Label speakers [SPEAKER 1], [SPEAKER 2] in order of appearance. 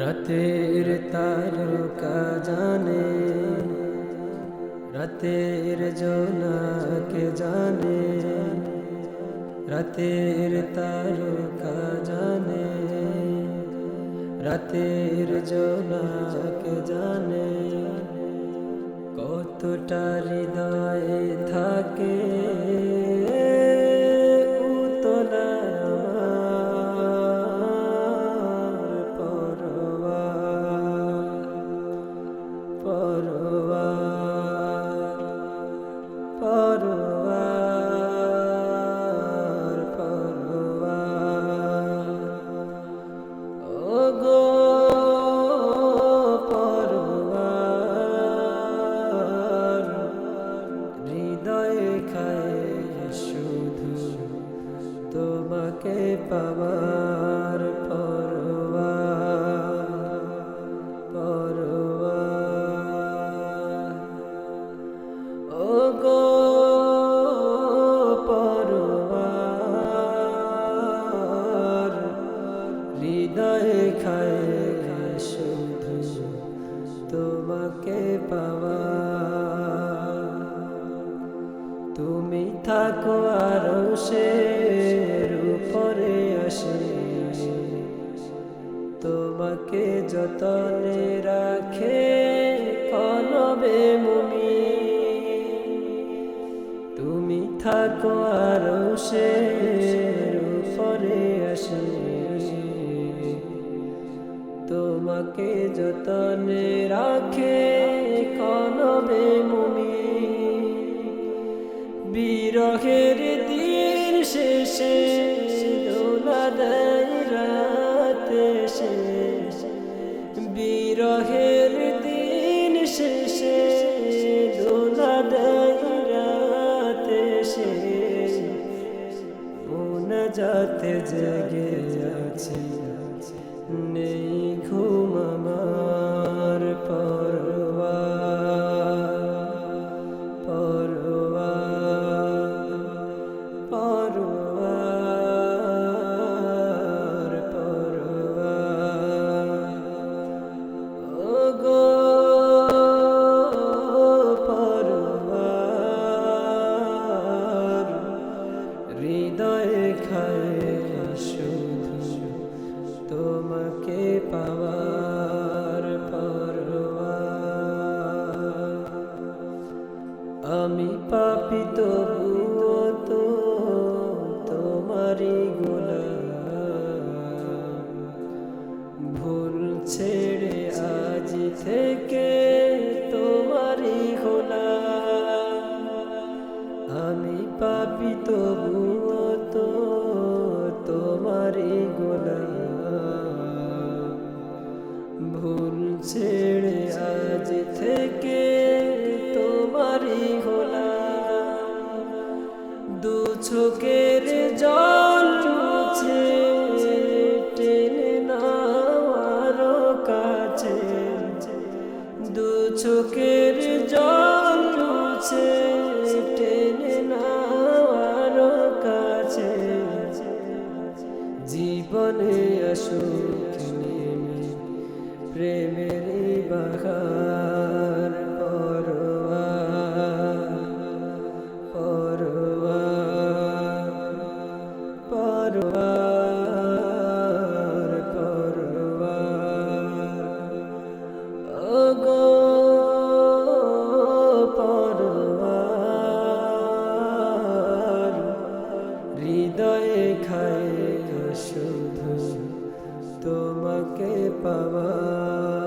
[SPEAKER 1] রাতের তারকা জানে রাতের জোনাকে জানে রাতের তারকা জানে রাতের জোনাকে জানে। কতটা হৃদয়ে তোমাকে পাবার পরোয়ার পরোয়ার ও খায় শুধু তোমাকে পাওয়া তুমি থাকো আরও উপরে আসে। তোমাকে যতনে রাখে কলবে মুমি। তুমি থাকো আরও উপরে আসে। তোমাকে যতনে রাখে কলবে মুমি। বিরহের দিন শেষে দোলা শেষ বিরহের দিন শেষে দোলা দেয় শেষ মোনা যাতে জেগে আছে, নেই ঘুম আমি পাপি তবুও তো ভুল ছেড়ে আজ থেকে তোমারই গোলাম। আমি পাপি তবুও তো তোমারই গোলাম। ভুল ছেড়ে আজ থেকে চোখের জল মুছে টেনে কাছে। দু চোখের জল টেনে কাছে। জীবনে প্রেমের বাহার। তোমাকে পাবার